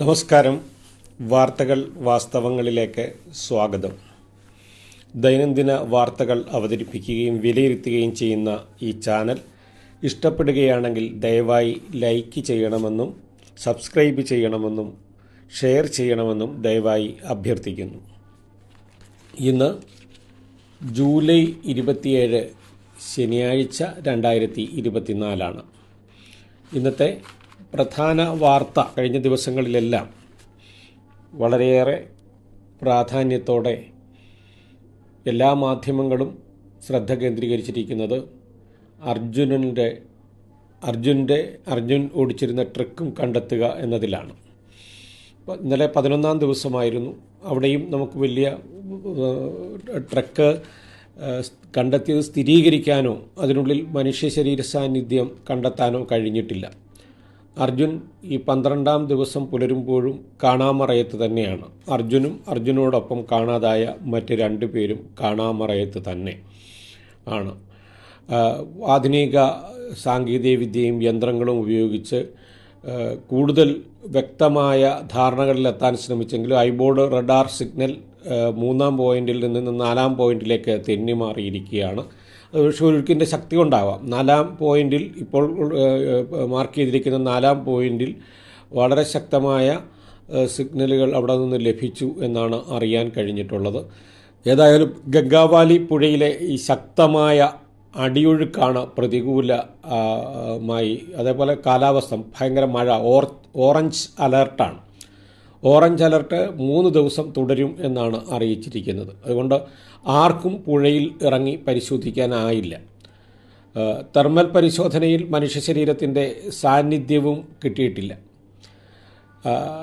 നമസ്കാരം. വാർത്തകൾ വാസ്തവങ്ങളിലേക്ക് സ്വാഗതം. ദൈനംദിന വാർത്തകൾ അവതരിപ്പിക്കുകയും വിലയിരുത്തുകയും ചെയ്യുന്ന ഈ ചാനൽ ഇഷ്ടപ്പെടുകയാണെങ്കിൽ ദയവായി ലൈക്ക് ചെയ്യണമെന്നും സബ്സ്ക്രൈബ് ചെയ്യണമെന്നും ഷെയർ ചെയ്യണമെന്നും ദയവായി അഭ്യർത്ഥിക്കുന്നു. ഇന്ന് ജൂലൈ ഇരുപത്തിയേഴ് ശനിയാഴ്ച രണ്ടായിരത്തി ഇരുപത്തിനാലാണ്. ഇന്നത്തെ പ്രധാന വാർത്ത കഴിഞ്ഞ ദിവസങ്ങളിലെല്ലാം വളരെയേറെ പ്രാധാന്യത്തോടെ എല്ലാ മാധ്യമങ്ങളും ശ്രദ്ധ കേന്ദ്രീകരിച്ചിരിക്കുന്നത് അർജുനന്റെ അർജുന്റെ അർജുൻ ഓടിച്ചിരുന്ന ട്രക്കും കണ്ടെത്തുക എന്നതിലാണ്. ഇന്നലെ പതിനൊന്നാം ദിവസമായിരുന്നു. അവിടെയും നമുക്ക് വലിയ ട്രക്ക് കണ്ടെത്തിയത് സ്ഥിരീകരിക്കാനോ അതിനുള്ളിൽ മനുഷ്യ ശരീര സാന്നിധ്യം കണ്ടെത്താനോ കഴിഞ്ഞിട്ടില്ല. അർജുൻ ഈ പന്ത്രണ്ടാം ദിവസം പുലരുമ്പോഴും കാണാമറയത്ത് തന്നെയാണ്. അർജുനും അർജുനോടൊപ്പം കാണാതായ മറ്റ് രണ്ടു പേരും കാണാമറയത്ത് തന്നെ ആണ്. ആധുനിക സാങ്കേതിക വിദ്യയും യന്ത്രങ്ങളും ഉപയോഗിച്ച് കൂടുതൽ വ്യക്തമായ ധാരണകളിലെത്താൻ ശ്രമിച്ചെങ്കിലും ഐബോർഡ് റഡാർ സിഗ്നൽ മൂന്നാം പോയിന്റിൽ നിന്ന് നാലാം പോയിന്റിലേക്ക് തെന്നി മാറിയിരിക്കുകയാണ്. ഒഴുക്കിന്റെ ശക്തി കൊണ്ടാവാം. നാലാം പോയിന്റിൽ ഇപ്പോൾ മാർക്ക് ചെയ്തിരിക്കുന്ന നാലാം പോയിന്റിൽ വളരെ ശക്തമായ സിഗ്നലുകൾ അവിടെ നിന്ന് ലഭിച്ചു എന്നാണ് അറിയാൻ കഴിഞ്ഞിട്ടുള്ളത്. ഏതായാലും ഗംഗാവാലി പുഴയിലെ ഈ ശക്തമായ അടിയൊഴുക്കാണ് പ്രതികൂലമായി അതേപോലെ കാലാവസ്ഥ ഭയങ്കര മഴ ഓർ ഓറഞ്ച് അലർട്ടാണ്. ഓറഞ്ച് അലർട്ട് മൂന്ന് ദിവസം തുടരും എന്നാണ് അറിയിച്ചിരിക്കുന്നത്. അതുകൊണ്ട് ആർക്കും പുഴയിൽ ഇറങ്ങി പരിശോധിക്കാനായില്ല. തെർമൽ പരിശോധനയിൽ മനുഷ്യ ശരീരത്തിന്റെ സാന്നിധ്യവും കിട്ടിയിട്ടില്ല.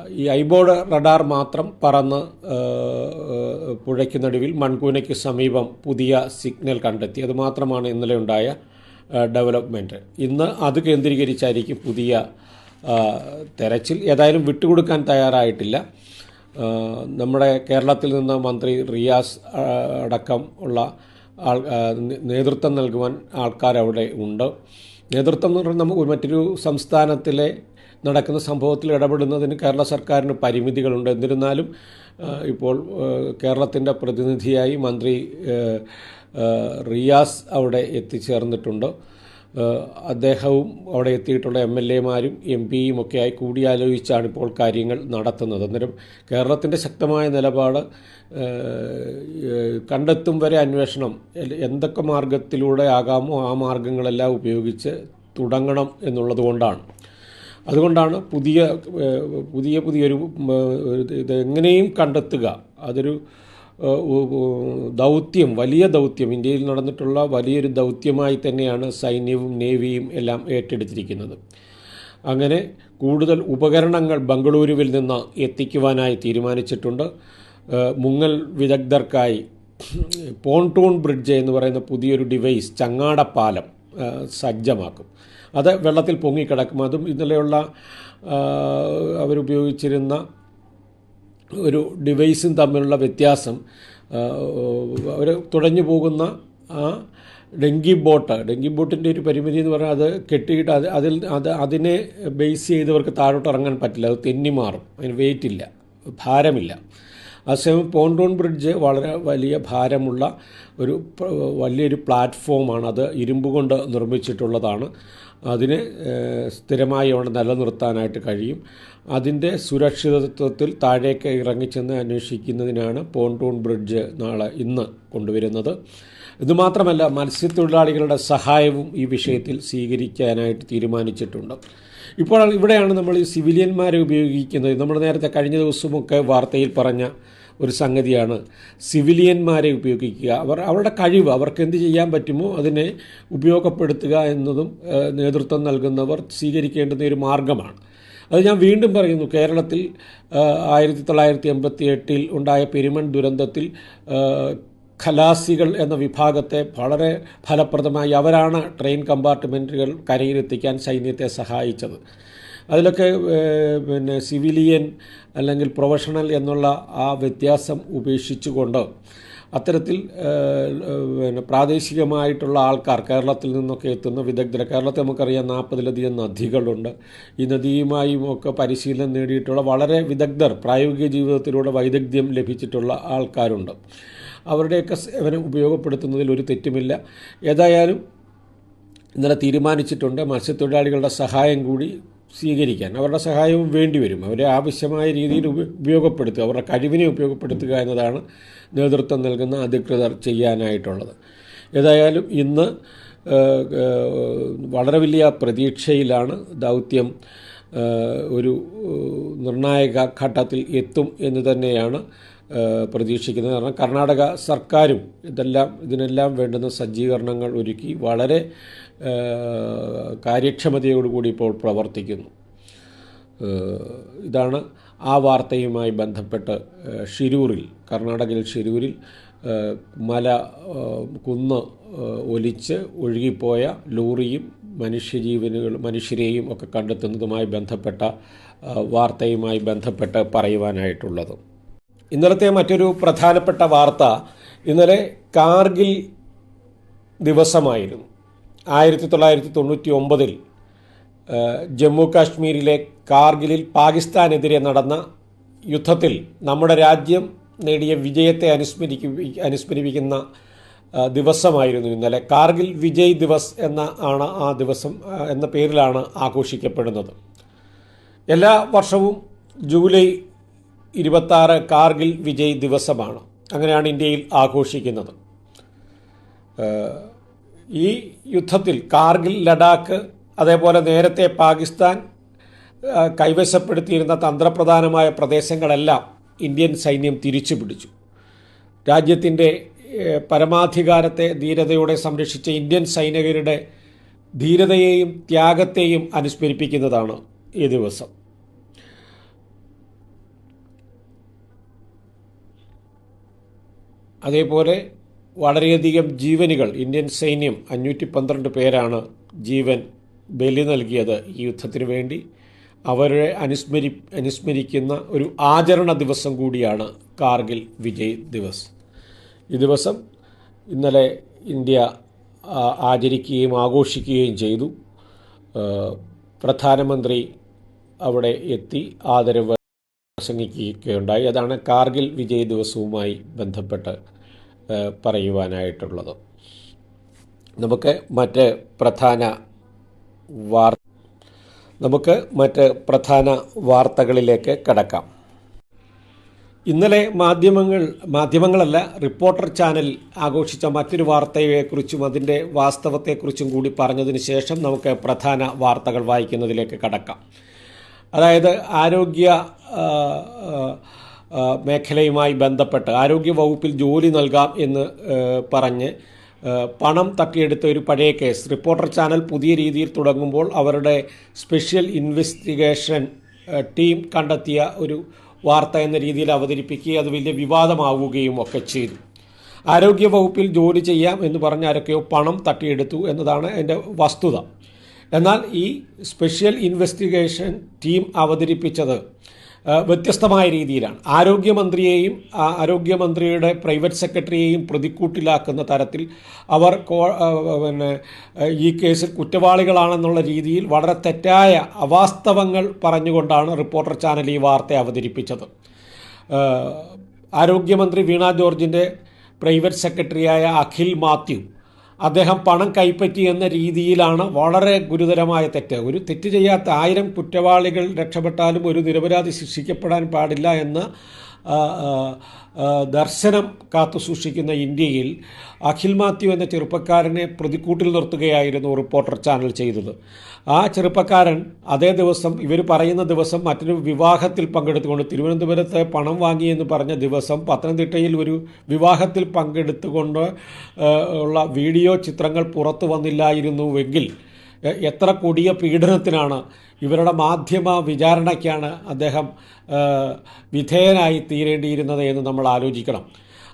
ഈ ഐബോർഡ് റഡാർ മാത്രം പറന്ന് പുഴയ്ക്ക് നടുവിൽ മൺകൂനയ്ക്ക് സമീപം പുതിയ സിഗ്നൽ കണ്ടെത്തി. അതുമാത്രമാണ് ഇന്നലെ ഉണ്ടായ ഡെവലപ്മെന്റ് ഇന്ന് അത് കേന്ദ്രീകരിച്ചായിരിക്കും പുതിയ തെരച്ചിൽ ഏതായാലും വിട്ടുകൊടുക്കാൻ തയ്യാറായിട്ടില്ല. നമ്മുടെ കേരളത്തിൽ നിന്ന് മന്ത്രി റിയാസ് അടക്കം ഉള്ള ആൾ നേതൃത്വം നൽകുവാൻ ആൾക്കാർ അവിടെ ഉണ്ട്. നേതൃത്വം എന്ന് പറഞ്ഞാൽ നമുക്ക് മറ്റൊരു സംസ്ഥാനത്തിലെ നടക്കുന്ന സംഭവത്തിൽ ഇടപെടുന്നതിന് കേരള സർക്കാരിന് പരിമിതികളുണ്ട്. എന്നിരുന്നാലും ഇപ്പോൾ കേരളത്തിന്റെ പ്രതിനിധിയായി മന്ത്രി റിയാസ് അവിടെ എത്തിച്ചേർന്നിട്ടുണ്ട്. അദ്ദേഹവും അവിടെ എത്തിയിട്ടുള്ള എം എൽ എമാരും എം പിയും ഒക്കെയായി കൂടിയാലോചിച്ചാണ് ഇപ്പോൾ കാര്യങ്ങൾ നടത്തുന്നത്. അന്നേരം കേരളത്തിന്റെ ശക്തമായ നിലപാട് കണ്ടെത്തും വരെ അന്വേഷണം എന്തൊക്കെ മാർഗത്തിലൂടെ ആകാമോ ആ മാർഗങ്ങളെല്ലാം ഉപയോഗിച്ച് തുടങ്ങണം എന്നുള്ളത് കൊണ്ടാണ്. അതുകൊണ്ടാണ് പുതിയ പുതിയ പുതിയൊരു ഇത് എങ്ങനെയും കണ്ടെത്തുക. അതൊരു ദൗത്യം വലിയ ദൗത്യം ഇന്ത്യയിൽ നടന്നിട്ടുള്ള വലിയൊരു ദൗത്യമായി തന്നെയാണ് സൈന്യവും നേവിയും എല്ലാം ഏറ്റെടുത്തിരിക്കുന്നത്. അങ്ങനെ കൂടുതൽ ഉപകരണങ്ങൾ ബംഗളൂരുവിൽ നിന്ന് എത്തിക്കുവാനായി തീരുമാനിച്ചിട്ടുണ്ട്. മുങ്ങൽ വിദഗ്ധർക്കായി പോൺടൂൺ ബ്രിഡ്ജ് എന്ന് പറയുന്ന പുതിയൊരു ഡിവൈസ് ചങ്ങാടപ്പാലം സജ്ജമാക്കും. അത് വെള്ളത്തിൽ പൊങ്ങിക്കിടക്കും. അതും ഇന്നലെയുള്ള അവരുപയോഗിച്ചിരുന്ന ഒരു ഡിവൈസും തമ്മിലുള്ള വ്യത്യാസം അവർ തുടഞ്ഞു പോകുന്ന ആ ഡെങ്കി ബോട്ട് ഡെങ്കി ബോട്ടിന്റെ ഒരു പരിമിതി എന്ന് പറഞ്ഞാൽ അത് കെട്ടിയിട്ട് അത് അതിൽ അത് അതിനെ ബേസ് ചെയ്തവർക്ക് താഴോട്ട് ഇറങ്ങാൻ പറ്റില്ല. അത് തെന്നി മാറും. അതിന് വെയിറ്റ് ഇല്ല. ഭാരമില്ല. അതേസമയം പോണ്ടോൺ ബ്രിഡ്ജ് വളരെ വലിയ ഭാരമുള്ള ഒരു വലിയൊരു പ്ലാറ്റ്ഫോമാണ്. അത് ഇരുമ്പ് കൊണ്ട് നിർമ്മിച്ചിട്ടുള്ളതാണ്. അതിനെ സ്ഥിരമായി അവിടെ നിലനിർത്താനായിട്ട് കഴിയും. അതിന്റെ സുരക്ഷിതത്വത്തിൽ താഴേക്ക് ഇറങ്ങിച്ചെന്ന് അന്വേഷിക്കുന്നതിനാണ് പോണ്ടോൺ ബ്രിഡ്ജ് നാളെ ഇന്ന് കൊണ്ടുവരുന്നത്. ഇതുമാത്രമല്ല മത്സ്യത്തൊഴിലാളികളുടെ സഹായവും ഈ വിഷയത്തിൽ സ്വീകരിക്കാനായിട്ട് തീരുമാനിച്ചിട്ടുണ്ട്. ഇപ്പോൾ ഇവിടെയാണ് നമ്മൾ ഈ സിവിലിയന്മാരെ ഉപയോഗിക്കുന്നത്. നമ്മൾ നേരത്തെ കഴിഞ്ഞ ദിവസമൊക്കെ വാർത്തയിൽ പറഞ്ഞ ഒരു സംഗതിയാണ്. സിവിലിയന്മാരെ ഉപയോഗിക്കുക. അവർ അവരുടെ കഴിവ് അവർക്ക് എന്ത് ചെയ്യാൻ പറ്റുമോ അതിനെ ഉപയോഗപ്പെടുത്തുക എന്നതും നേതൃത്വം നൽകുന്നവർ സ്വീകരിക്കേണ്ടുന്ന ഒരു മാർഗമാണ്. അത് ഞാൻ വീണ്ടും പറയുന്നു. കേരളത്തിൽ ആയിരത്തി തൊള്ളായിരത്തി എൺപത്തി എട്ടിൽ ഉണ്ടായ പെരുമൺ ദുരന്തത്തിൽ ഖലാസികൾ എന്ന വിഭാഗത്തെ വളരെ ഫലപ്രദമായി അവരാണ് ട്രെയിൻ കമ്പാർട്ട്മെന്റുകൾ കരയിലെത്തിക്കാൻ സൈന്യത്തെ സഹായിച്ചത്. അതിലൊക്കെ പിന്നെ സിവിലിയൻ അല്ലെങ്കിൽ പ്രൊഫഷണൽ എന്നുള്ള ആ വ്യത്യാസം ഉപേക്ഷിച്ചുകൊണ്ട് അത്തരത്തിൽ പിന്നെ പ്രാദേശികമായിട്ടുള്ള ആൾക്കാർ കേരളത്തിൽ നിന്നൊക്കെ എത്തുന്ന വിദഗ്ധർ കേരളത്തെ നമുക്കറിയാം നാൽപ്പതിലധികം നദികളുണ്ട്. ഈ നദിയുമായും ഒക്കെ പരിശീലനം നേടിയിട്ടുള്ള വളരെ വിദഗ്ധർ പ്രായോഗിക ജീവിതത്തിലൂടെ വൈദഗ്ധ്യം ലഭിച്ചിട്ടുള്ള ആൾക്കാരുണ്ട്. അവരുടെയൊക്കെ സേവനം ഉപയോഗപ്പെടുത്തുന്നതിൽ ഒരു തെറ്റുമില്ല. ഏതായാലും ഇന്നലെ തീരുമാനിച്ചിട്ടുണ്ട്. മത്സ്യത്തൊഴിലാളികളുടെ സഹായം കൂടി സ്വീകരിക്കാൻ അവരുടെ സഹായവും വേണ്ടിവരും. അവരെ ആവശ്യമായ രീതിയിൽ ഉപ- ഉപയോഗപ്പെടുത്തുക അവരുടെ കഴിവിനെ ഉപയോഗപ്പെടുത്തുക എന്നതാണ് നേതൃത്വം നൽകുന്ന അധികൃതർ ചെയ്യാനായിട്ടുള്ളത്. ഏതായാലും ഇന്ന് വളരെ വലിയ പ്രതീക്ഷയിലാണ് ദൗത്യം ഒരു നിർണായക ഘട്ടത്തിൽ എത്തും എന്ന് തന്നെയാണ് പ്രതീക്ഷിക്കുന്നത്. കാരണം കർണാടക സർക്കാരും ഇതെല്ലാം ഇതിനെല്ലാം വേണ്ടുന്ന സജ്ജീകരണങ്ങൾ ഒരുക്കി വളരെ കാര്യക്ഷമതയോടുകൂടി ഇപ്പോൾ പ്രവർത്തിക്കുന്നു. ഇതാണ് ആ വാർത്തയുമായി ബന്ധപ്പെട്ട് ഷിരൂറിൽ കർണാടകയിൽ ഷിരൂരിൽ മല കുന്ന് ഒലിച്ച് ഒഴുകിപ്പോയ ലോറിയും മനുഷ്യജീവനുകൾ മനുഷ്യരെയും ഒക്കെ കണ്ടെത്തുന്നതുമായി ബന്ധപ്പെട്ട വാർത്തയുമായി ബന്ധപ്പെട്ട് പറയുവാനായിട്ടുള്ളത്. ഇന്നലത്തെ മറ്റൊരു പ്രധാനപ്പെട്ട വാർത്ത ഇന്നലെ കാർഗിൽ ദിവസമായിരുന്നു. ആയിരത്തി തൊള്ളായിരത്തി തൊണ്ണൂറ്റി ഒമ്പതിൽ ജമ്മു കാശ്മീരിലെ കാർഗിലിൽ പാകിസ്ഥാനെതിരെ നടന്ന യുദ്ധത്തിൽ നമ്മുടെ രാജ്യം നേടിയ വിജയത്തെ അനുസ്മരിക്കു അനുസ്മരിപ്പിക്കുന്ന ദിവസമായിരുന്നു ഇന്നലെ. കാർഗിൽ വിജയ് ദിവസ് എന്ന ആണ് ആ ദിവസം എന്ന പേരിലാണ് ആഘോഷിക്കപ്പെടുന്നത്. എല്ലാ വർഷവും ജൂലൈ ഇരുപത്താറ് കാർഗിൽ വിജയ് ദിവസമാണ്. അങ്ങനെയാണ് ഇന്ത്യയിൽ ആഘോഷിക്കുന്നത്. ഈ യുദ്ധത്തിൽ കാർഗിൽ ലഡാക്ക് അതേപോലെ നേരത്തെ പാകിസ്ഥാൻ കൈവശപ്പെടുത്തിയിരുന്ന തന്ത്രപ്രധാനമായ പ്രദേശങ്ങളെല്ലാം ഇന്ത്യൻ സൈന്യം തിരിച്ചു പിടിച്ചു രാജ്യത്തിന്റെ പരമാധികാരത്തെ ധീരതയോടെ സംരക്ഷിച്ച ഇന്ത്യൻ സൈനികരുടെ ധീരതയെയും ത്യാഗത്തെയും അനുസ്മരിപ്പിക്കുന്നതാണ് ഈ ദിവസം. അതേപോലെ വളരെയധികം ജീവനുകൾ ഇന്ത്യൻ സൈന്യം അഞ്ഞൂറ്റി പന്ത്രണ്ട് പേരാണ് ജീവൻ ബലി നൽകിയത് ഈ യുദ്ധത്തിന് വേണ്ടി. അവരെ അനുസ്മരി അനുസ്മരിക്കുന്ന ഒരു ആചരണ ദിവസം കൂടിയാണ് കാർഗിൽ വിജയ് ദിവസ്. ഈ ദിവസം ഇന്നലെ ഇന്ത്യ ആചരിക്കുകയും ആഘോഷിക്കുകയും ചെയ്തു. പ്രധാനമന്ത്രി അവിടെ എത്തി ആദരവ് പ്രസംഗിക്കുകയുണ്ടായി. അതാണ് കാർഗിൽ വിജയ് ദിവസവുമായി ബന്ധപ്പെട്ട് പറയുവാനായിട്ടുള്ളത്. നമുക്ക് മറ്റ് പ്രധാന വാർ നമുക്ക് മറ്റ് പ്രധാന വാർത്തകളിലേക്ക് കടക്കാം. ഇന്നലെ മാധ്യമങ്ങൾ മാധ്യമങ്ങളല്ല റിപ്പോർട്ടർ ചാനൽ ആഘോഷിച്ച മറ്റൊരു വാർത്തയെക്കുറിച്ചും അതിന്റെ വാസ്തവത്തെക്കുറിച്ചും കൂടി പറഞ്ഞതിന് ശേഷം നമുക്ക് പ്രധാന വാർത്തകൾ വായിക്കുന്നതിലേക്ക് കടക്കാം. അതായത് ആരോഗ്യ മേഖലയുമായി ബന്ധപ്പെട്ട് ആരോഗ്യ വകുപ്പിൽ ജോലി നൽകാം എന്ന് പറഞ്ഞ് പണം തട്ടിയെടുത്ത ഒരു പഴയ കേസ്. റിപ്പോർട്ടർ ചാനൽ പുതിയ രീതിയിൽ തുടങ്ങുമ്പോൾ അവരുടെ സ്പെഷ്യൽ ഇൻവെസ്റ്റിഗേഷൻ ടീം കണ്ടെത്തിയ ഒരു വാർത്ത എന്ന രീതിയിൽ അവതരിപ്പിക്കുകയും അത് വലിയ വിവാദമാവുകയും ഒക്കെ ചെയ്തു. ആരോഗ്യ വകുപ്പിൽ ജോലി ചെയ്യാം എന്ന് പറഞ്ഞ് ആരൊക്കെയോ പണം തട്ടിയെടുത്തു എന്നതാണ് എന്റെ വസ്തുത. എന്നാൽ ഈ സ്പെഷ്യൽ ഇൻവെസ്റ്റിഗേഷൻ ടീം അവതരിപ്പിച്ചത് വ്യത്യസ്തമായ രീതിയിലാണ്. ആരോഗ്യമന്ത്രിയെയും ആരോഗ്യമന്ത്രിയുടെ പ്രൈവറ്റ് സെക്രട്ടറിയെയും പ്രതിക്കൂട്ടിലാക്കുന്ന തരത്തിൽ അവർ പിന്നെ ഈ കേസിൽ കുറ്റവാളികളാണെന്നുള്ള രീതിയിൽ വളരെ തെറ്റായ അവാസ്തവങ്ങൾ പറഞ്ഞുകൊണ്ടാണ് റിപ്പോർട്ടർ ചാനൽ ഈ വാർത്ത അവതരിപ്പിച്ചത്. ആരോഗ്യമന്ത്രി വീണ ജോർജിന്റെ പ്രൈവറ്റ് സെക്രട്ടറിയായ അഖിൽ മാത്യു അദ്ദേഹം പണം കൈപ്പറ്റി എന്ന രീതിയിലാണ് വളരെ ഗുരുതരമായ തെറ്റ്. ഒരു തെറ്റ് ചെയ്യാത്ത ആയിരം കുറ്റവാളികൾ രക്ഷപ്പെട്ടാലും ഒരു നിരപരാധി ശിക്ഷിക്കപ്പെടാൻ പാടില്ല എന്ന ദർശനം കാത്തു സൂക്ഷിക്കുന്ന ഇന്ത്യയിൽ അഖിൽ മാത്യു എന്ന ചെറുപ്പക്കാരനെ പ്രതിക്കൂട്ടിൽ നിർത്തുകയായിരുന്നു റിപ്പോർട്ടർ ചാനൽ ചെയ്തത്. ആ ചെറുപ്പക്കാരൻ അതേ ദിവസം ഇവർ പറയുന്ന ദിവസം മറ്റൊരു വിവാഹത്തിൽ പങ്കെടുത്തുകൊണ്ട് തിരുവനന്തപുരത്ത് പണം വാങ്ങിയെന്ന് പറഞ്ഞ ദിവസം പത്തനംതിട്ടയിൽ ഒരു വിവാഹത്തിൽ പങ്കെടുത്തുകൊണ്ട് ഉള്ള വീഡിയോ ചിത്രങ്ങൾ പുറത്തു വന്നില്ലായിരുന്നുവെങ്കിൽ എത്ര കൊടിയ പീഡനത്തിനാണ് ഇവരുടെ മാധ്യമ വിചാരണയ്ക്കാണ് അദ്ദേഹം വിധേയനായി തീരേണ്ടിയിരുന്നത് എന്ന് നമ്മൾ ആലോചിക്കണം.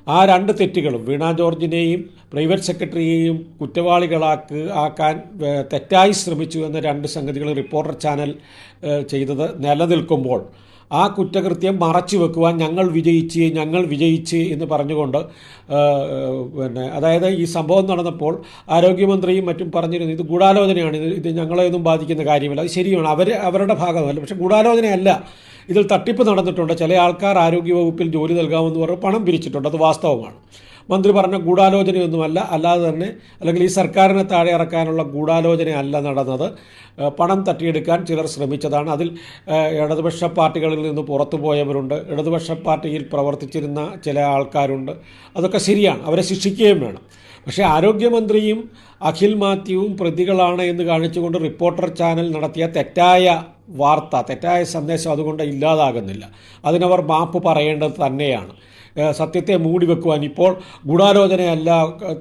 ആ രണ്ട് തെറ്റുകളും വീണ ജോർജിനെയും പ്രൈവറ്റ് സെക്രട്ടറിയെയും കുറ്റവാളികളാക്ക് ആക്കാൻ തെറ്റായി ശ്രമിച്ചു എന്ന രണ്ട് സംഗതികൾ റിപ്പോർട്ടർ ചാനൽ ചെയ്തത് നിലനിൽക്കുമ്പോൾ ആ കുറ്റകൃത്യം മറച്ചു വെക്കുവാൻ ഞങ്ങൾ വിജയിച്ച് ഞങ്ങൾ വിജയിച്ച് എന്ന് പറഞ്ഞുകൊണ്ട് പിന്നെ അതായത് ഈ സംഭവം നടന്നപ്പോൾ ആരോഗ്യമന്ത്രിയും മറ്റും പറഞ്ഞിരുന്നു ഇത് ഗൂഢാലോചനയാണ് ഇത് ഇത് ഞങ്ങളെയൊന്നും ബാധിക്കുന്ന കാര്യമല്ല അത് ശരിയാണ് അവർ അവരുടെ ഭാഗമല്ല പക്ഷേ ഗൂഢാലോചനയല്ല. ഇതിൽ തട്ടിപ്പ് നടന്നിട്ടുണ്ട് ചില ആൾക്കാർ ആരോഗ്യവകുപ്പിൽ ജോലി നൽകാമെന്ന് പറഞ്ഞ് പണം പിരിച്ചിട്ടുണ്ട് അത് വാസ്തവമാണ്. മന്ത്രി പറഞ്ഞ ഗൂഢാലോചനയൊന്നുമല്ല. അല്ലാതെ തന്നെ അല്ലെങ്കിൽ ഈ സർക്കാരിനെ താഴെ ഇറക്കാനുള്ള ഗൂഢാലോചനയല്ല നടന്നത്. പണം തട്ടിയെടുക്കാൻ ചിലർ ശ്രമിച്ചതാണ്. അതിൽ ഇടതുപക്ഷ പാർട്ടികളിൽ നിന്ന് പുറത്തു പോയവരുണ്ട്. ഇടതുപക്ഷ പാർട്ടിയിൽ പ്രവർത്തിച്ചിരുന്ന ചില ആൾക്കാരുണ്ട്. അതൊക്കെ ശരിയാണ്. അവരെ ശിക്ഷിക്കുകയും വേണം. പക്ഷേ ആരോഗ്യമന്ത്രിയും അഖിൽ മാത്യുവും പ്രതികളാണ് എന്ന് കാണിച്ചുകൊണ്ട് റിപ്പോർട്ടർ ചാനൽ നടത്തിയ തെറ്റായ വാർത്ത തെറ്റായ സന്ദേശം അതുകൊണ്ട് ഇല്ലാതാകുന്നില്ല. അതിനവർ മാപ്പ് പറയേണ്ടത് തന്നെയാണ്. സത്യത്തെ മൂടി വെക്കുവാൻ ഇപ്പോൾ ഗൂഢാലോചനയല്ല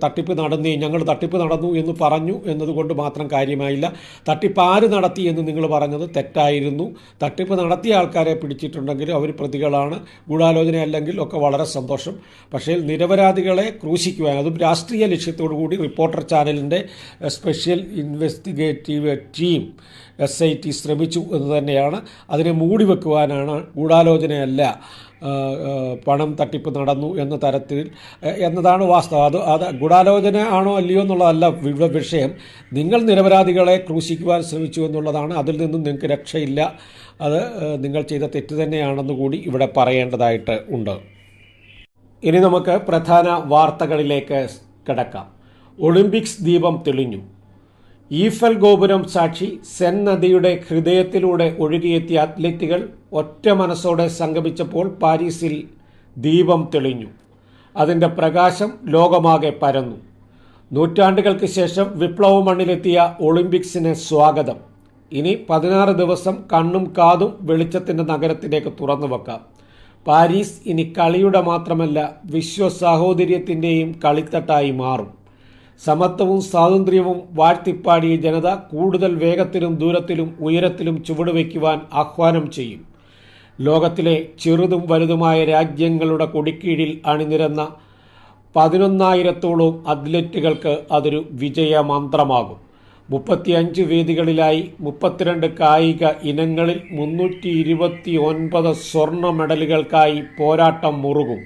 തട്ടിപ്പ് നടന്നേ ഞങ്ങൾ തട്ടിപ്പ് നടന്നു എന്ന് പറഞ്ഞു എന്നതുകൊണ്ട് മാത്രം കാര്യമായില്ല. തട്ടിപ്പ് ആര് നടത്തി എന്ന് നിങ്ങൾ പറഞ്ഞത് തെറ്റായിരുന്നു. തട്ടിപ്പ് നടത്തിയ ആൾക്കാരെ പിടിച്ചിട്ടുണ്ടെങ്കിൽ അവർ പ്രതികളാണ്. ഗൂഢാലോചന അല്ലെങ്കിൽ ഒക്കെ വളരെ സന്തോഷം. പക്ഷേ നിരപരാധികളെ ക്രൂശിക്കുവാൻ അതും രാഷ്ട്രീയ ലക്ഷ്യത്തോടു കൂടി റിപ്പോർട്ടർ ചാനലിന്റെ special investigative team S I T ശ്രമിച്ചു എന്ന് തന്നെയാണ്. അതിനെ മൂടി വെക്കുവാനാണ് ഗൂഢാലോചനയല്ല. പണം തട്ടിപ്പ് നടന്നു എന്ന തരത്തിൽ എന്നതാണ് വാസ്തവം. അത് അത് ഗൂഢാലോചന ആണോ അല്ലയോ എന്നുള്ളതല്ല വിഷയം. നിങ്ങൾ നിരപരാധികളെ ക്രൂശിക്കുവാൻ ശ്രമിച്ചു എന്നുള്ളതാണ്. അതിൽ നിന്നും നിങ്ങൾക്ക് രക്ഷയില്ല. അത് നിങ്ങൾ ചെയ്ത തെറ്റ് തന്നെയാണെന്ന് കൂടി ഇവിടെ പറയേണ്ടതായിട്ട് ഉണ്ട്. ഇനി നമുക്ക് പ്രധാന വാർത്തകളിലേക്ക് കിടക്കാം. ഒളിമ്പിക്സ് ദീപം തെളിഞ്ഞു. ഈഫൽ ഗോപുരം സാക്ഷി സെൻ നദിയുടെ ഹൃദയത്തിലൂടെ ഒഴുകിയെത്തിയ അത്ലറ്റുകൾ ഒറ്റ മനസ്സോടെ സംഗമിച്ചപ്പോൾ പാരീസിൽ ദീപം തെളിഞ്ഞു. അതിന്റെ പ്രകാശം ലോകമാകെ പരന്നു. നൂറ്റാണ്ടുകൾക്ക് ശേഷം വിപ്ലവ മണ്ണിലെത്തിയ ഒളിമ്പിക്സിന് സ്വാഗതം. ഇനി പതിനാറ് ദിവസം കണ്ണും കാതും വെളിച്ചത്തിന്റെ നഗരത്തിലേക്ക് തുറന്നു വെക്കാം. പാരീസ് ഇനി കളിയുടെ മാത്രമല്ല വിശ്വ സാഹോദര്യത്തിന്റെയും കളിത്തട്ടായി മാറും. സമത്വവും സ്വാതന്ത്ര്യവും വാഴ്ത്തിപ്പാടിയ ജനത കൂടുതൽ വേഗത്തിലും ദൂരത്തിലും ഉയരത്തിലും ചുവടുവയ്ക്കുവാൻ ആഹ്വാനം ചെയ്യും. ലോകത്തിലെ ചെറുതും വലുതുമായ രാജ്യങ്ങളുടെ കൊടിക്കീഴിൽ അണിനിരന്ന പതിനൊന്നായിരത്തോളം അത്ലറ്റുകൾക്ക് അതൊരു വിജയമന്ത്രമാകും. മുപ്പത്തിയഞ്ച് വേദികളിലായി മുപ്പത്തിരണ്ട് കായിക ഇനങ്ങളിൽ മുന്നൂറ്റി ഇരുപത്തി ഒൻപത് സ്വർണ മെഡലുകൾക്കായി പോരാട്ടം മുറുകും.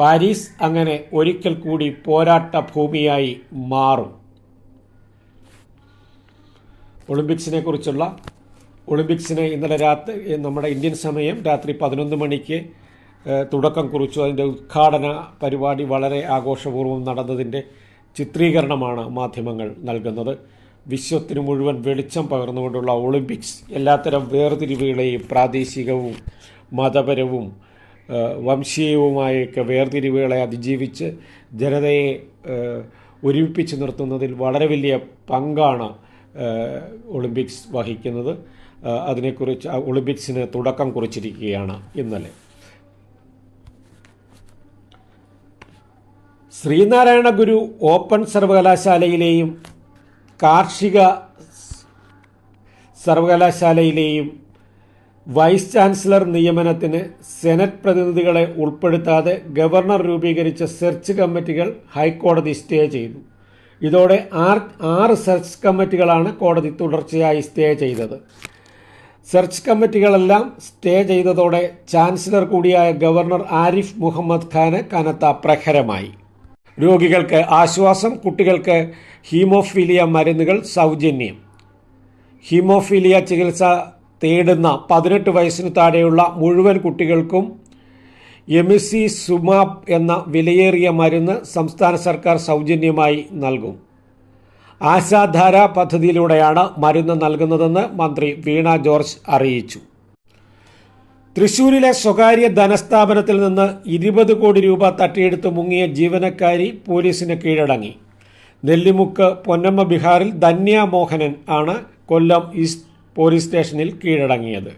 പാരീസ് അങ്ങനെ ഒരിക്കൽ കൂടി പോരാട്ട ഭൂമിയായി മാറും. ഒളിമ്പിക്സിനെ കുറിച്ചുള്ള ഒളിമ്പിക്സിന് ഇന്നലെ രാത്രി നമ്മുടെ ഇന്ത്യൻ സമയം രാത്രി പതിനൊന്ന് മണിക്ക് തുടക്കം കുറിച്ചു. അതിന്റെ ഉദ്ഘാടന പരിപാടി വളരെ ആഘോഷപൂർവം നടന്നതിന്റെ ചിത്രീകരണമാണ് മാധ്യമങ്ങൾ നൽകുന്നത്. വിശ്വത്തിന് മുഴുവൻ വെളിച്ചം പകർന്നുകൊണ്ടുള്ള ഒളിമ്പിക്സ് എല്ലാത്തരം വേർതിരിവുകളെയും പ്രാദേശികവും മതപരവും വംശീയവുമായൊക്കെ വേർതിരിവുകളെ അതിജീവിച്ച് ജനതയെ ഒരുമിപ്പിച്ച് നിർത്തുന്നതിൽ വളരെ വലിയ പങ്കാണ് ഒളിമ്പിക്സ് വഹിക്കുന്നത്. അതിനെക്കുറിച്ച് ഒളിമ്പിക്സിന് തുടക്കം കുറിച്ചിരിക്കുകയാണ് ഇന്നലെ. ശ്രീനാരായണ ഗുരു ഓപ്പൺ സർവകലാശാലയിലെയും കാർഷിക സർവകലാശാലയിലെയും വൈസ് ചാൻസലർ നിയമനത്തിന് സെനറ്റ് പ്രതിനിധികളെ ഉൾപ്പെടുത്താതെ ഗവർണർ രൂപീകരിച്ച സെർച്ച് കമ്മിറ്റികൾ ഹൈക്കോടതി സ്റ്റേ ചെയ്തു. ഇതോടെ ആറ് സെർച്ച് കമ്മിറ്റികളാണ് കോടതി തുടർച്ചയായി സ്റ്റേ ചെയ്തത്. സെർച്ച് കമ്മിറ്റികളെല്ലാം സ്റ്റേ ചെയ്തതോടെ ചാൻസലർ കൂടിയായ ഗവർണർ ആരിഫ് മുഹമ്മദ് ഖാന് കനത്ത പ്രഹരമായി. രോഗികൾക്ക് ആശ്വാസം കുട്ടികൾക്ക് ഹീമോഫീലിയ മരുന്നുകൾ സൗജന്യം. ഹീമോഫീലിയ ചികിത്സ തേടുന്ന പതിനെട്ട് വയസ്സിന് താഴെയുള്ള മുഴുവൻ കുട്ടികൾക്കും എമിസി സുമാപ് എന്ന വിലയേറിയ മരുന്ന് സംസ്ഥാന സർക്കാർ സൗജന്യമായി നൽകും. ആശാധാര പദ്ധതിയിലൂടെയാണ് മരുന്ന് നൽകുന്നതെന്ന് മന്ത്രി വീണ ജോർജ് അറിയിച്ചു. തൃശൂരിലെ സ്വകാര്യ ധനസ്ഥാപനത്തിൽ നിന്ന് ഇരുപത് കോടി രൂപ തട്ടിയെടുത്ത് മുങ്ങിയ ജീവനക്കാരി പോലീസിന് കീഴടങ്ങി. നെല്ലിമുക്ക് പൊന്നമ്മ ബിഹാറിൽ ധന്യ മോഹനൻ ആണ് കൊല്ലം ഈസ്റ്റ് പോലീസ് സ്റ്റേഷനിൽ കീഴടങ്ങിയത്.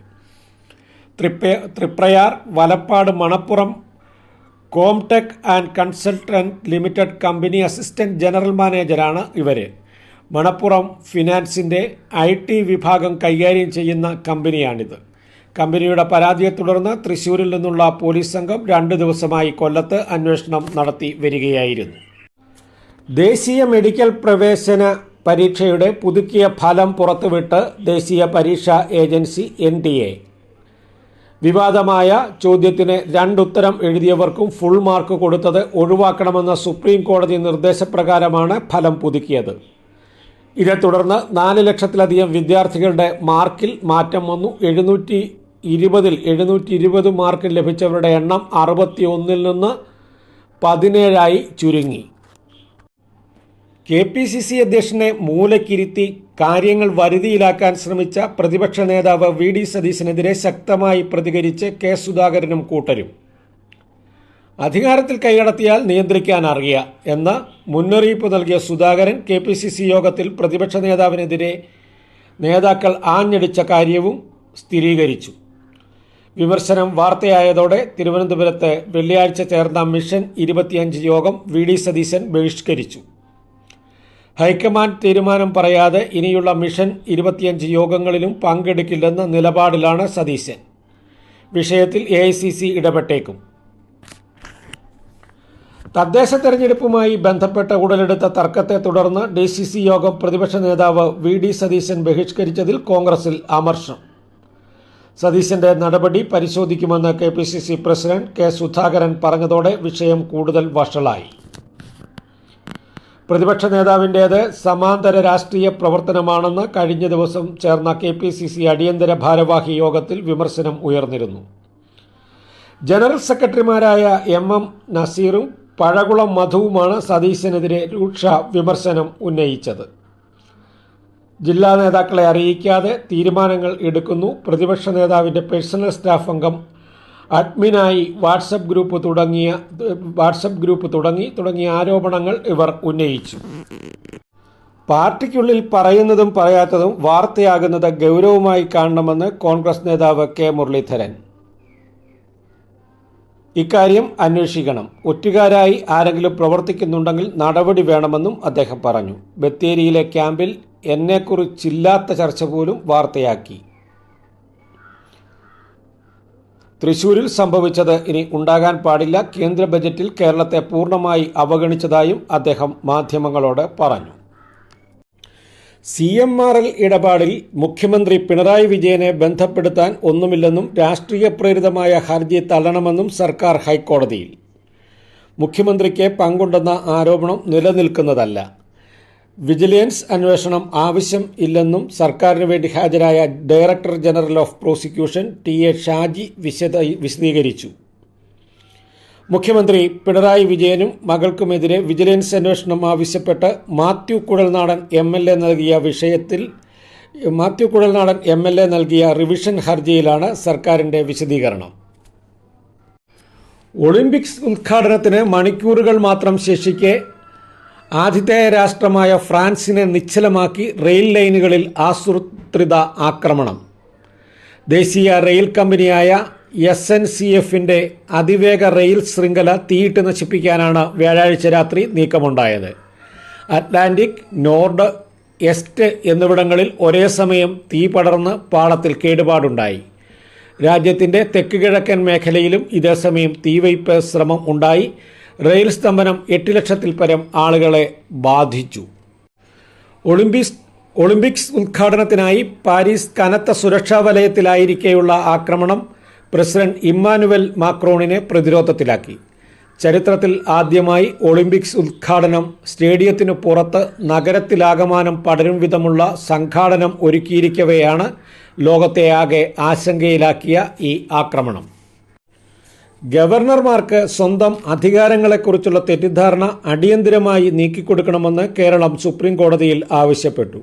തൃപ്പ Triprayar Valappad Manappuram Comtech and consultant limited company assistant general മാനേജരാണ് ഇവർ മണപ്പുറം ഫിനാൻസിന്റെ ഐ ടി വിഭാഗം കൈകാര്യം ചെയ്യുന്ന കമ്പനിയാണിത്. കമ്പനിയുടെ പരാതിയെ തുടർന്ന് തൃശൂരിൽ നിന്നുള്ള പോലീസ് സംഘം രണ്ട് ദിവസമായി കൊല്ലത്ത് അന്വേഷണം നടത്തി വരികയായിരുന്നു. ദേശീയ മെഡിക്കൽ പ്രവേശന പരീക്ഷയുടെ പുതുക്കിയ ഫലം പുറത്തുവിട്ട് ദേശീയ പരീക്ഷാ ഏജൻസി എൻ ടി എ. വിവാദമായ ചോദ്യത്തിന് രണ്ടുത്തരം എഴുതിയവർക്കും ഫുൾ മാർക്ക് കൊടുത്തത് ഒഴിവാക്കണമെന്ന സുപ്രീം കോടതി നിർദ്ദേശപ്രകാരമാണ് ഫലം പുതുക്കിയത്. ഇതേ തുടർന്ന് നാല് ലക്ഷത്തിലധികം വിദ്യാർത്ഥികളുടെ മാർക്കിൽ മാറ്റം വന്നു. എഴുന്നൂറ്റി ഇരുപതിൽ എഴുന്നൂറ്റി ഇരുപത് മാർക്ക് ലഭിച്ചവരുടെ എണ്ണം അറുപത്തി ഒന്നിൽ നിന്ന് പതിനേഴായി ചുരുങ്ങി. കെ പി സി സി അധ്യക്ഷനെ മൂലക്കിരുത്തി കാര്യങ്ങൾ വരുതിയിലാക്കാൻ ശ്രമിച്ച പ്രതിപക്ഷ നേതാവ് വി ഡി സതീശനെതിരെ ശക്തമായി പ്രതികരിച്ച് കെ സുധാകരനും കൂട്ടരും. അധികാരത്തിൽ കൈയടത്തിയാൽ നിയന്ത്രിക്കാൻ അറിയ എന്ന മുന്നറിയിപ്പ് നൽകിയ Sudhakaran K P C C യോഗത്തിൽ പ്രതിപക്ഷ നേതാവിനെതിരെ നേതാക്കൾ ആഞ്ഞടിച്ച കാര്യവും സ്ഥിരീകരിച്ചു. വിമർശനം വാർത്തയായതോടെ തിരുവനന്തപുരത്ത് വെള്ളിയാഴ്ച ചേർന്ന മിഷൻ ഇരുപത്തിയഞ്ച് യോഗം വി ഡി സതീശൻ ബഹിഷ്കരിച്ചു. ഹൈക്കമാൻഡ് തീരുമാനം പറയാതെ ഇനിയുള്ള മിഷൻ ഇരുപത്തിയഞ്ച് യോഗങ്ങളിലും പങ്കെടുക്കില്ലെന്ന നിലപാടിലാണ് സതീശൻ. വിഷയത്തിൽ എ ഇടപെട്ടേക്കും. തദ്ദേശ തെരഞ്ഞെടുപ്പുമായി ബന്ധപ്പെട്ട ഉടലെടുത്ത തർക്കത്തെ തുടർന്ന് ഡി സി സി യോഗം പ്രതിപക്ഷ നേതാവ് വി ഡി സതീശൻ ബഹിഷ്കരിച്ചതിൽ കോൺഗ്രസിൽ അമർഷം. സതീശന്റെ നടപടി പരിശോധിക്കുമെന്ന് K P C C president K Sudhakaran പറഞ്ഞതോടെ വിഷയം കൂടുതൽ വഷളായി. പ്രതിപക്ഷ നേതാവിന്റേത് സമാന്തര രാഷ്ട്രീയ പ്രവർത്തനമാണെന്ന് കഴിഞ്ഞ ദിവസം ചേർന്ന കെ പി സി സി അടിയന്തര ഭാരവാഹി യോഗത്തിൽ വിമർശനം ഉയർന്നിരുന്നു. ജനറൽ സെക്രട്ടറിമാരായ എം എം നസീറും പഴകുളം മധുവുമാണ് സതീശനെതിരെ രൂക്ഷ വിമർശനം ഉന്നയിച്ചത്. ജില്ലാ നേതാക്കളെ അറിയിക്കാതെ തീരുമാനങ്ങൾ എടുക്കുന്നു. പ്രതിപക്ഷ നേതാവിന്റെ പേഴ്സണൽ സ്റ്റാഫ് അംഗം അഡ്മിനായി വാട്സപ്പ് ഗ്രൂപ്പ് തുടങ്ങിയ വാട്സപ്പ് ഗ്രൂപ്പ് തുടങ്ങി തുടങ്ങിയ ആരോപണങ്ങൾ ഇവർ ഉന്നയിച്ചു. പാർട്ടിക്കുള്ളിൽ പറയുന്നതും പറയാത്തതും വാർത്തയാകുന്നത് ഗൗരവമായി കാണണമെന്ന് കോൺഗ്രസ് നേതാവ് കെ മുരളീധരൻ. ഇക്കാര്യം അന്വേഷിക്കണം. ഒറ്റുകാരായി ആരെങ്കിലും പ്രവർത്തിക്കുന്നുണ്ടെങ്കിൽ നടപടി വേണമെന്നും അദ്ദേഹം പറഞ്ഞു. ബത്തേരിയിലെ ക്യാമ്പിൽ എന്നെക്കുറിച്ചില്ലാത്ത ചർച്ച പോലും വാർത്തയാക്കി. തൃശൂരിൽ സംഭവിച്ചത് ഇനി ഉണ്ടാകാൻ പാടില്ല. കേന്ദ്ര ബജറ്റിൽ കേരളത്തെ പൂർണമായി അവഗണിച്ചതായും അദ്ദേഹം മാധ്യമങ്ങളോട് പറഞ്ഞു. സി എം ആർ എൽ ഇടപാടിൽ മുഖ്യമന്ത്രി പിണറായി വിജയനെ ബന്ധപ്പെടുത്താൻ ഒന്നുമില്ലെന്നും രാഷ്ട്രീയ പ്രേരിതമായ ഹർജി തള്ളണമെന്നും സർക്കാർ ഹൈക്കോടതിയിൽ. മുഖ്യമന്ത്രിക്ക് പങ്കുണ്ടെന്ന ആരോപണം നിലനിൽക്കുന്നതല്ല. വിജിലൻസ് അന്വേഷണം ആവശ്യം ഇല്ലെന്നും സർക്കാരിന് വേണ്ടി ഹാജരായ director general of prosecution T A Shaji വിശദ വിശദീകരിച്ചു. മുഖ്യമന്ത്രി പിണറായി വിജയനും മകൾക്കുമെതിരെ വിജിലൻസ് അന്വേഷണം ആവശ്യപ്പെട്ട് Mathew Kuzhalnadan M L A നൽകിയ വിഷയത്തിൽ Mathew Kuzhalnadan M L A നൽകിയ റിവിഷൻ ഹർജിയിലാണ് സർക്കാരിന്റെ വിശദീകരണം. ഒളിമ്പിക്സ് ഉദ്ഘാടനത്തിന് മണിക്കൂറുകൾ മാത്രം ശേഷിക്കെ ആതിഥേയ രാഷ്ട്രമായ ഫ്രാൻസിനെ നിശ്ചലമാക്കി റെയിൽ ലൈനുകളിൽ ആസൂത്രിത ആക്രമണം. ദേശീയ റെയിൽ കമ്പനിയായ എസ് എൻ സി എഫിന്റെ അതിവേഗ റെയിൽ ശൃംഖല തീയിട്ട് നശിപ്പിക്കാനാണ് വ്യാഴാഴ്ച രാത്രി നീക്കമുണ്ടായത്. അറ്റ്ലാന്റിക് നോർഡ് എസ്റ്റ് എന്നിവിടങ്ങളിൽ ഒരേ സമയം തീ പടർന്ന് പാളത്തിൽ കേടുപാടുണ്ടായി. രാജ്യത്തിന്റെ തെക്ക് കിഴക്കൻ മേഖലയിലും ഇതേസമയം തീവയ്പ് ശ്രമം ഉണ്ടായി. റെയിൽ സ്തംഭനം എട്ട് ലക്ഷത്തിൽ പരം ആളുകളെ ബാധിച്ചു. ഒളിമ്പിക്സ് ഒളിമ്പിക്സ് ഉദ്ഘാടനത്തിനായി പാരീസ് കനത്ത സുരക്ഷാ വലയത്തിലായിരിക്കെയുള്ള ആക്രമണം പ്രസിഡന്റ് ഇമ്മാനുവൽ മാക്രോണിനെ പ്രതിരോധത്തിലാക്കി. ചരിത്രത്തിൽ ആദ്യമായി ഒളിമ്പിക്സ് ഉദ്ഘാടനം സ്റ്റേഡിയത്തിന് പുറത്ത് നഗരത്തിലാകമാനം പടരും വിധമുള്ള സംഘാടനം ഒരുക്കിയിരിക്കവെയാണ് ലോകത്തെ ആകെ ആശങ്കയിലാക്കിയ ഈ ആക്രമണം. ഗവർണർമാർക്ക് സ്വന്തം അധികാരങ്ങളെക്കുറിച്ചുള്ള തെറ്റിദ്ധാരണ അടിയന്തിരമായി നീക്കിക്കൊടുക്കണമെന്ന് കേരളം സുപ്രീം കോടതിയിൽ ആവശ്യപ്പെട്ടു.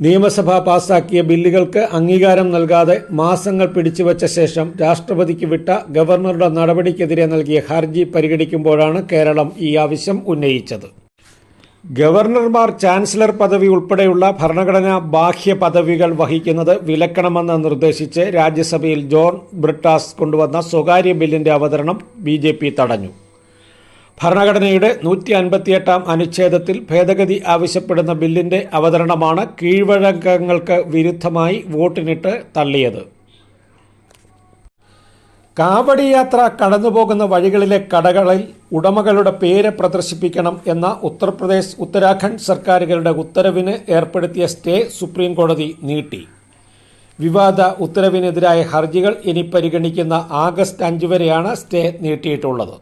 നിയമസഭ പാസാക്കിയ ബില്ലുകൾക്ക് അംഗീകാരം നൽകാതെ മാസങ്ങൾ പിടിച്ചുവച്ച ശേഷം രാഷ്ട്രപതിക്ക് വിട്ട ഗവർണറുടെ നടപടിക്കെതിരെ നൽകിയ ഹർജി പരിഗണിക്കുമ്പോഴാണ് കേരളം ഈ ആവശ്യം ഉന്നയിച്ചത്. ഗവർണർമാർ ചാൻസലർ പദവി ഉൾപ്പെടെയുള്ള ഭരണഘടനാ ബാഹ്യ പദവികൾ വഹിക്കുന്നത് വിലക്കണമെന്ന് നിർദ്ദേശിച്ച് രാജ്യസഭയിൽ ജോൺ ബ്രിട്ടാസ് കൊണ്ടുവന്ന സ്വകാര്യ ബില്ലിന്റെ അവതരണം ബി ജെ പി തടഞ്ഞു. ഭരണഘടനയുടെ നൂറ്റി അൻപത്തിയെട്ടാം അനുച്ഛേദത്തിൽ ഭേദഗതി ആവശ്യപ്പെടുന്ന ബില്ലിന്റെ അവതരണമാണ് കീഴ്വഴക്കങ്ങൾക്ക് വിരുദ്ധമായി വോട്ടിനിട്ട് തള്ളിയത്. കാവടി യാത്ര കടന്നുപോകുന്ന വഴികളിലെ കടകളിൽ ഉടമകളുടെ പേര് പ്രദർശിപ്പിക്കണം എന്ന ഉത്തർപ്രദേശ് ഉത്തരാഖണ്ഡ് സർക്കാരുകളുടെ ഉത്തരവിന് ഏർപ്പെടുത്തിയ സ്റ്റേ സുപ്രീം കോടതി നീട്ടി. വിവാദ ഉത്തരവിനെതിരായ ഹർജികൾ ഇനി പരിഗണിക്കുന്ന ആഗസ്റ്റ് അഞ്ച് വരെയാണ് സ്റ്റേ നീട്ടിയിട്ടുള്ളത്.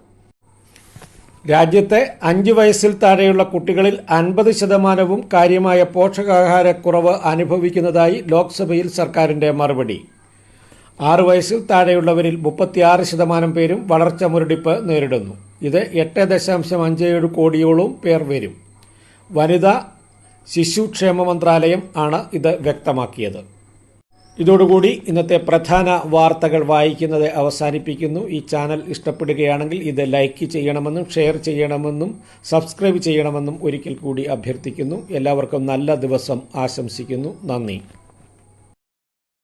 രാജ്യത്തെ അഞ്ച് വയസ്സിൽ താഴെയുള്ള കുട്ടികളിൽ അൻപത് ശതമാനവും കാര്യമായ പോഷകാഹാരക്കുറവ് അനുഭവിക്കുന്നതായി ലോക്സഭയിൽ സർക്കാരിന്റെ മറുപടി. ആറ് വയസ്സിൽ താഴെയുള്ളവരിൽ മുപ്പത്തിയാറ് ശതമാനം പേരും വളർച്ച മുരടിപ്പ് നേരിടുന്നു. ഇത് എട്ട് ദശാംശം അഞ്ച് ഏഴ് കോടിയോളം പേർ വരും. വനിതാ ശിശുക്ഷേമ മന്ത്രാലയം ആണ് ഇത് വ്യക്തമാക്കിയത്. ഇതോടുകൂടി ഇന്നത്തെ പ്രധാന വാർത്തകൾ വായിക്കുന്നത് അവസാനിപ്പിക്കുന്നു. ഈ ചാനൽ ഇഷ്ടപ്പെടുകയാണെങ്കിൽ ഇത് ലൈക്ക് ചെയ്യണമെന്നും ഷെയർ ചെയ്യണമെന്നും സബ്സ്ക്രൈബ് ചെയ്യണമെന്നും ഒരിക്കൽ കൂടി അഭ്യർത്ഥിക്കുന്നു. എല്ലാവർക്കും നല്ല ദിവസം ആശംസിക്കുന്നു. നന്ദി.